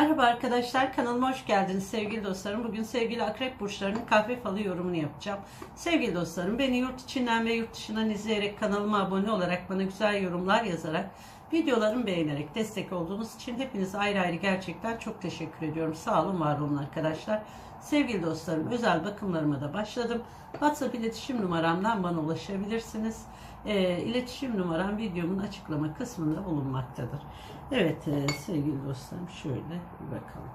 Merhaba arkadaşlar kanalıma hoş geldiniz sevgili dostlarım. Bugün sevgili akrep burçlarının kahve falı yorumunu yapacağım. Sevgili dostlarım beni yurt içinden ve yurt dışından izleyerek kanalıma abone olarak bana güzel yorumlar yazarak videolarımı beğenerek destek olduğunuz için hepinize ayrı ayrı gerçekten çok teşekkür ediyorum. Sağ olun var olun arkadaşlar. Sevgili dostlarım özel bakımlarıma da başladım. WhatsApp iletişim numaramdan bana ulaşabilirsiniz. E, iletişim numaram videomun açıklama kısmında bulunmaktadır. Evet e, sevgili dostlarım şöyle bir bakalım.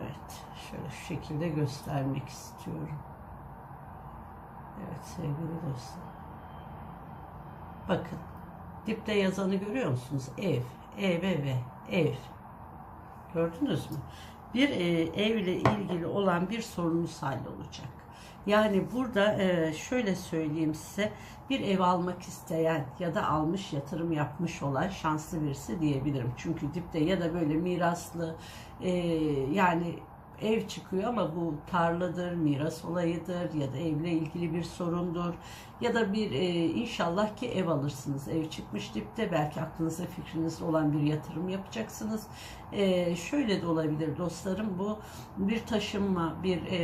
Evet şöyle şu şekilde göstermek istiyorum. Evet sevgili dostlar. Bakın dipte yazanı görüyor musunuz? Ev, ev, ev, ev. Gördünüz mü? Bir e, evle ilgili olan bir sorununuz hallolacak. Yani burada e, şöyle söyleyeyim size bir ev almak isteyen ya da almış yatırım yapmış olan şanslı birisi diyebilirim. Çünkü dipte ya da böyle miraslı e, yani ev çıkıyor ama bu tarladır, miras olayıdır ya da evle ilgili bir sorundur ya da bir e, inşallah ki ev alırsınız. Ev çıkmış dipte belki aklınızda fikrinizde olan bir yatırım yapacaksınız. E, şöyle de olabilir dostlarım bu bir taşınma, bir e,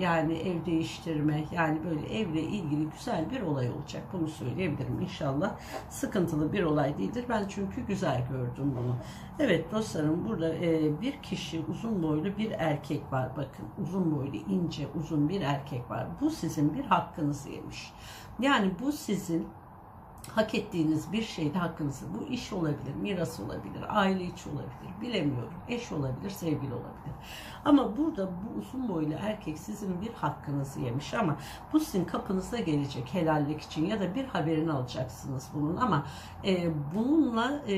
yani ev değiştirme yani böyle evle ilgili güzel bir olay olacak. Bunu söyleyebilirim inşallah. Sıkıntılı bir olay değildir. Ben çünkü güzel gördüm bunu. Evet dostlarım burada e, bir kişi uzun boylu bir erkek var. Bakın uzun boylu ince uzun bir erkek var. Bu sizin bir hakkınızı yemiş. Yani bu sizin hak ettiğiniz bir şeyde hakkınızı. Bu iş olabilir, miras olabilir, aile içi olabilir, bilemiyorum. Eş olabilir, sevgili olabilir. Ama burada bu uzun boylu erkek sizin bir hakkınızı yemiş ama bu sizin kapınıza gelecek helallik için ya da bir haberini alacaksınız bunun ama e, bununla e,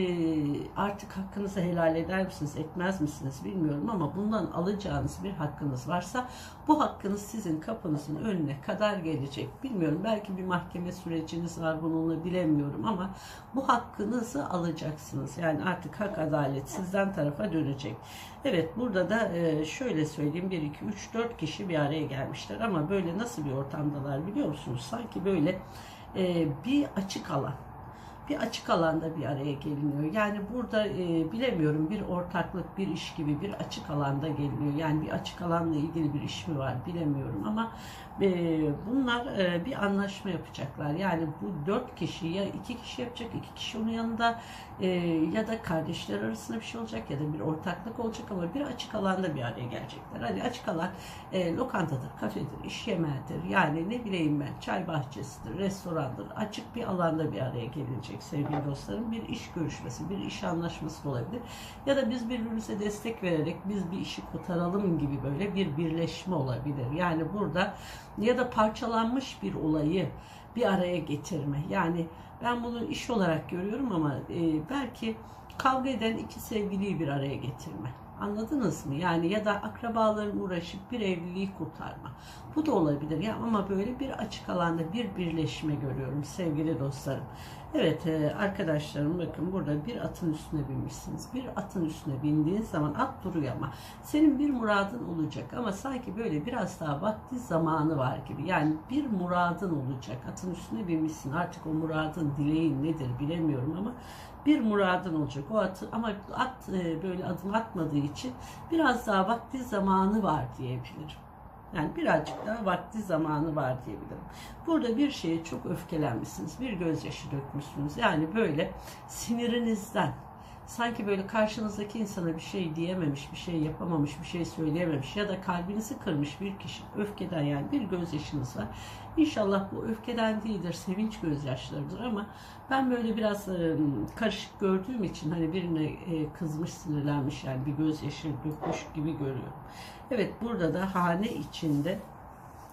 artık hakkınızı helal eder misiniz, etmez misiniz bilmiyorum ama bundan alacağınız bir hakkınız varsa bu hakkınız sizin kapınızın önüne kadar gelecek. Bilmiyorum belki bir mahkeme süreciniz var bununla bilemiyorum ama bu hakkınızı alacaksınız. Yani artık hak adalet sizden tarafa dönecek. Evet burada da e, şöyle söyleyeyim 1, 2, 3, 4 kişi bir araya gelmişler ama böyle nasıl bir ortamdalar biliyor musunuz? Sanki böyle e, bir açık alan bir açık alanda bir araya geliniyor. Yani burada e, bilemiyorum bir ortaklık, bir iş gibi bir açık alanda geliniyor. Yani bir açık alanla ilgili bir iş mi var bilemiyorum ama e, bunlar e, bir anlaşma yapacaklar. Yani bu dört kişi ya iki kişi yapacak, iki kişi onun yanında e, ya da kardeşler arasında bir şey olacak ya da bir ortaklık olacak ama bir açık alanda bir araya gelecekler. Hani açık alan e, lokantadır, kafedir, iş yemeğidir. Yani ne bileyim ben çay bahçesidir, restorandır. Açık bir alanda bir araya gelecek sevgili dostlarım. Bir iş görüşmesi, bir iş anlaşması olabilir. Ya da biz birbirimize destek vererek biz bir işi kurtaralım gibi böyle bir birleşme olabilir. Yani burada ya da parçalanmış bir olayı bir araya getirme. Yani ben bunu iş olarak görüyorum ama e, belki kavga eden iki sevgiliyi bir araya getirme. Anladınız mı? Yani ya da akrabaların uğraşıp bir evliliği kurtarma. Bu da olabilir ya ama böyle bir açık alanda bir birleşme görüyorum sevgili dostlarım. Evet e, arkadaşlarım bakın burada bir atın üstüne binmişsiniz. Bir atın üstüne bindiğin zaman at duruyor ama senin bir muradın olacak ama sanki böyle biraz daha vakti zamanı var gibi. Yani bir muradın olacak. Atın üstüne binmişsin. Artık o muradın dileğin nedir bilemiyorum ama bir muradın olacak. O atı ama at e, böyle adım atmadığı için biraz daha vakti zamanı var diyebilirim. Yani birazcık daha vakti zamanı var diyebilirim. Burada bir şeye çok öfkelenmişsiniz. Bir gözyaşı dökmüşsünüz. Yani böyle sinirinizden sanki böyle karşınızdaki insana bir şey diyememiş, bir şey yapamamış, bir şey söyleyememiş ya da kalbinizi kırmış bir kişi öfkeden yani bir gözyaşınız var. İnşallah bu öfkeden değildir, sevinç gözyaşlarıdır ama ben böyle biraz e, karışık gördüğüm için hani birine e, kızmış, sinirlenmiş yani bir gözyaşı dökmüş gibi görüyorum. Evet burada da hane içinde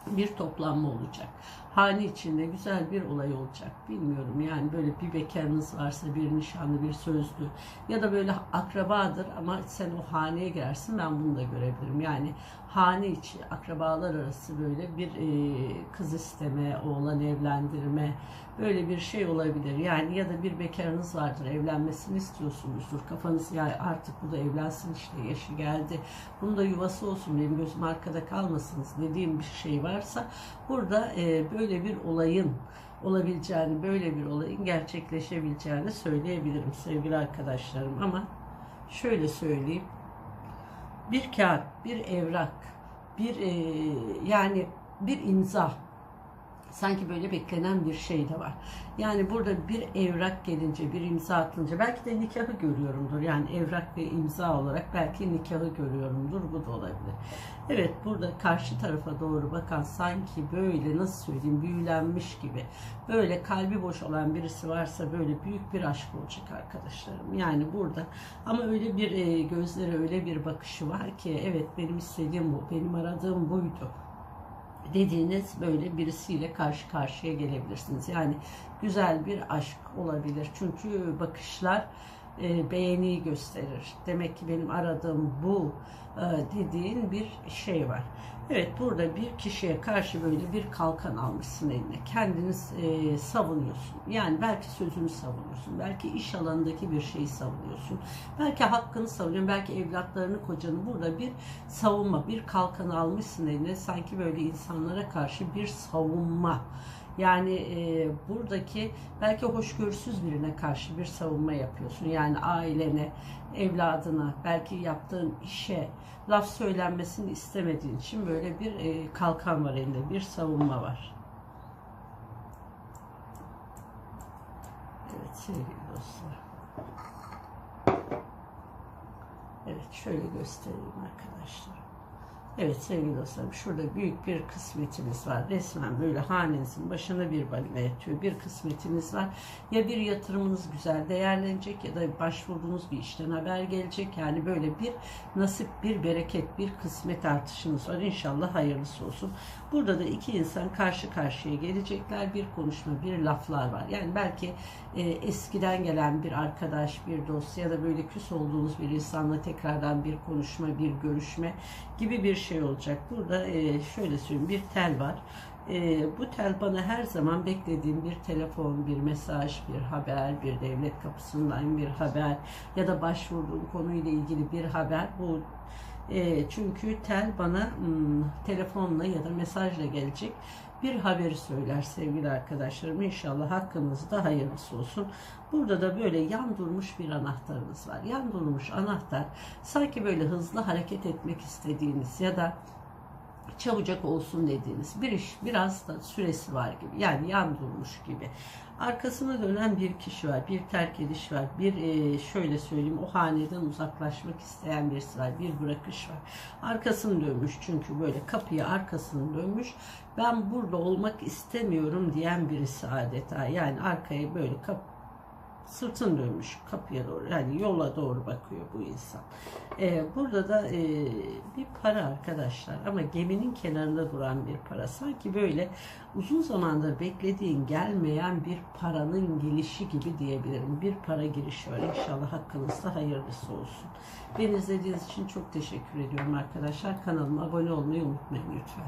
bir toplanma olacak. Hane içinde güzel bir olay olacak. Bilmiyorum yani böyle bir bekarınız varsa bir nişanlı bir sözlü ya da böyle akrabadır ama sen o haneye girersin ben bunu da görebilirim. Yani hane içi akrabalar arası böyle bir e, kız isteme, oğlan evlendirme böyle bir şey olabilir. Yani ya da bir bekarınız vardır evlenmesini istiyorsunuzdur. Kafanız ya artık bu da evlensin işte yaşı geldi. Bunun da yuvası olsun benim gözüm arkada kalmasınız dediğim bir şey varsa burada e, böyle bir olayın olabileceğini, böyle bir olayın gerçekleşebileceğini söyleyebilirim sevgili arkadaşlarım ama şöyle söyleyeyim. Bir kağıt, bir evrak, bir e, yani bir imza sanki böyle beklenen bir şey de var. Yani burada bir evrak gelince, bir imza atınca belki de nikahı görüyorumdur. Yani evrak ve imza olarak belki nikahı görüyorumdur. Bu da olabilir. Evet burada karşı tarafa doğru bakan sanki böyle nasıl söyleyeyim büyülenmiş gibi böyle kalbi boş olan birisi varsa böyle büyük bir aşk olacak arkadaşlarım. Yani burada ama öyle bir e, gözleri öyle bir bakışı var ki evet benim istediğim bu, benim aradığım buydu dediğiniz böyle birisiyle karşı karşıya gelebilirsiniz. Yani güzel bir aşk olabilir. Çünkü bakışlar e, beğeniyi gösterir. Demek ki benim aradığım bu e, dediğin bir şey var. Evet burada bir kişiye karşı böyle bir kalkan almışsın eline. Kendiniz e, savunuyorsun. Yani belki sözünü savunuyorsun. Belki iş alanındaki bir şeyi savunuyorsun. Belki hakkını savunuyorsun. Belki evlatlarını, kocanı. Burada bir savunma, bir kalkan almışsın eline. Sanki böyle insanlara karşı bir savunma. Yani e, buradaki belki hoşgörüsüz birine karşı bir savunma yapıyorsun. Yani ailene, evladına, belki yaptığın işe laf söylenmesini istemediğin için böyle bir e, kalkan var elinde, bir savunma var. Evet sevgili dostlar. Evet şöyle göstereyim arkadaşlar. Evet sevgili dostlarım şurada büyük bir kısmetiniz var. Resmen böyle hanenizin başına bir balina yatıyor. Bir kısmetiniz var. Ya bir yatırımınız güzel değerlenecek ya da başvurduğunuz bir işten haber gelecek. Yani böyle bir nasip, bir bereket, bir kısmet artışınız var. İnşallah hayırlısı olsun. Burada da iki insan karşı karşıya gelecekler. Bir konuşma, bir laflar var. Yani belki e, eskiden gelen bir arkadaş, bir dost ya da böyle küs olduğunuz bir insanla tekrardan bir konuşma, bir görüşme gibi bir şey olacak. Burada e, şöyle söyleyeyim bir tel var. E, bu tel bana her zaman beklediğim bir telefon, bir mesaj, bir haber, bir devlet kapısından bir haber ya da başvurduğum konuyla ilgili bir haber. Bu e, çünkü tel bana hmm, telefonla ya da mesajla gelecek bir haberi söyler sevgili arkadaşlarım. İnşallah hakkınızda hayırlısı olsun. Burada da böyle yan durmuş bir anahtarınız var. Yan durmuş anahtar sanki böyle hızlı hareket etmek istediğiniz ya da çabucak olsun dediğiniz bir iş biraz da süresi var gibi yani yan durmuş gibi. Arkasına dönen bir kişi var bir terk ediş var bir e, şöyle söyleyeyim o haneden uzaklaşmak isteyen birisi var bir bırakış var. Arkasını dönmüş çünkü böyle kapıya arkasını dönmüş. Ben burada olmak istemiyorum diyen birisi adeta yani arkaya böyle kapı sırtın dönmüş kapıya doğru yani yola doğru bakıyor bu insan. Ee, burada da e, bir para arkadaşlar ama geminin kenarında duran bir para. Sanki böyle uzun zamandır beklediğin gelmeyen bir paranın gelişi gibi diyebilirim. Bir para girişi var. İnşallah hakkınızda hayırlısı olsun. Beni izlediğiniz için çok teşekkür ediyorum arkadaşlar. Kanalıma abone olmayı unutmayın lütfen.